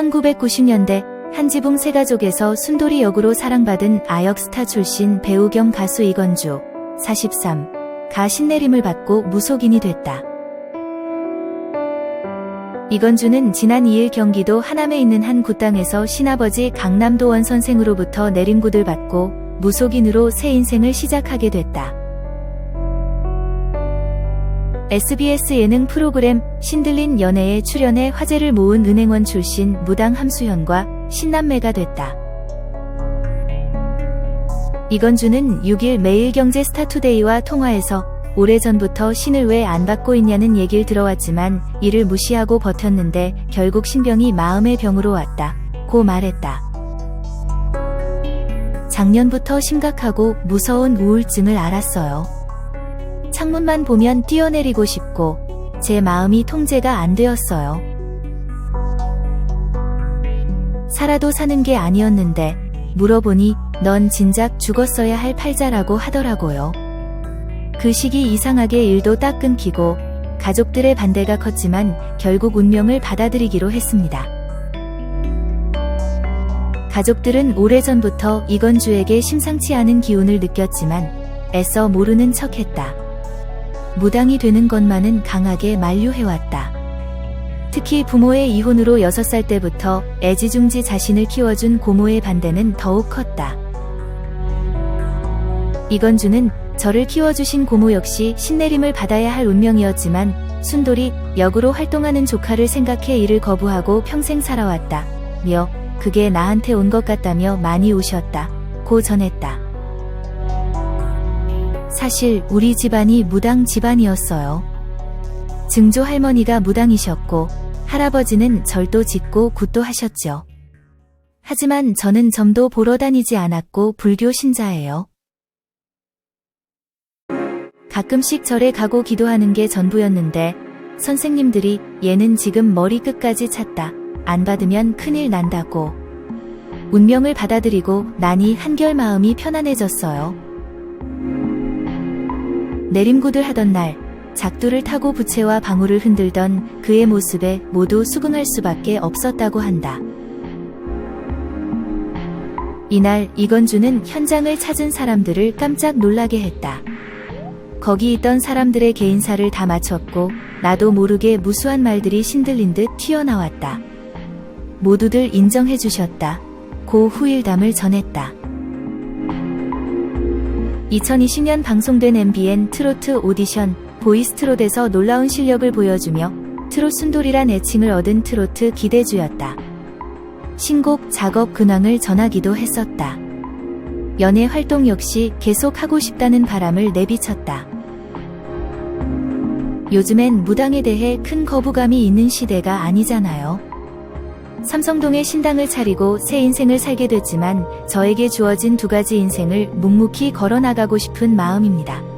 1990년대 한지붕 세가족에서 순돌이 역으로 사랑받은 아역 스타 출신 배우 겸 가수 이건주 43. 가 신내림을 받고 무속인이 됐다. 이건주는 지난 2일 경기도 하남에 있는 한 굿당에서 신아버지 강남도원 선생으로부터 내림굿을 받고 무속인으로 새 인생을 시작하게 됐다. SBS 예능 프로그램 신들린 연애에 출연해 화제를 모은 은행원 출신 무당 함수현과 신남매가 됐다. 이건주는 6일 매일경제 스타투데이와 통화에서 오래전부터 신을 왜 안 받고 있냐는 얘길 들어왔지만 이를 무시하고 버텼는데 결국 신병이 마음의 병으로 왔다. 고 말했다. 작년부터 심각하고 무서운 우울증을 알았어요. 창문만 보면 뛰어내리고 싶고 제 마음이 통제가 안 되었어요. 살아도 사는 게 아니었는데 물어보니 넌 진작 죽었어야 할 팔자라고 하더라고요. 그 시기 이상하게 일도 딱 끊기고 가족들의 반대가 컸지만 결국 운명을 받아들이기로 했습니다. 가족들은 오래전부터 이건주에게 심상치 않은 기운을 느꼈지만 애써 모르는 척 했다. 무당이 되는 것만은 강하게 만류해왔다. 특히 부모의 이혼으로 6살 때부터 애지중지 자신을 키워준 고모의 반대는 더욱 컸다. 이건주는 저를 키워주신 고모 역시 신내림을 받아야 할 운명이었지만 순돌이 역으로 활동하는 조카를 생각해 이를 거부하고 평생 살아왔다. 며 그게 나한테 온 것 같다며 많이 우셨다. 고 전했다. 사실 우리 집안이 무당 집안이었어요. 증조 할머니가 무당이셨고 할아버지는 절도 짓고 굿도 하셨죠. 하지만 저는 점도 보러 다니지 않았고 불교 신자예요. 가끔씩 절에 가고 기도하는 게 전부였는데 선생님들이 얘는 지금 머리 끝까지 찼다. 안 받으면 큰일 난다고. 운명을 받아들이고 나니 한결 마음이 편안해졌어요. 내림굿을 하던 날 작두를 타고 부채와 방울을 흔들던 그의 모습에 모두 수긍할 수밖에 없었다고 한다. 이날 이건주는 현장을 찾은 사람들을 깜짝 놀라게 했다. 거기 있던 사람들의 개인사를 다 마쳤고 나도 모르게 무수한 말들이 신들린 듯 튀어나왔다. 모두들 인정해 주셨다. 고 후일담을 전했다. 2020년 방송된 MBN 트로트 오디션 보이스트롯에서 놀라운 실력을 보여주며 트롯 순돌이란 애칭을 얻은 트로트 기대주였다. 신곡 작업 근황을 전하기도 했었다. 연애 활동 역시 계속 하고 싶다는 바람을 내비쳤다. 요즘엔 무당에 대해 큰 거부감이 있는 시대가 아니잖아요. 삼성동에 신당을 차리고 새 인생을 살게 됐지만 저에게 주어진 두 가지 인생을 묵묵히 걸어나가고 싶은 마음입니다.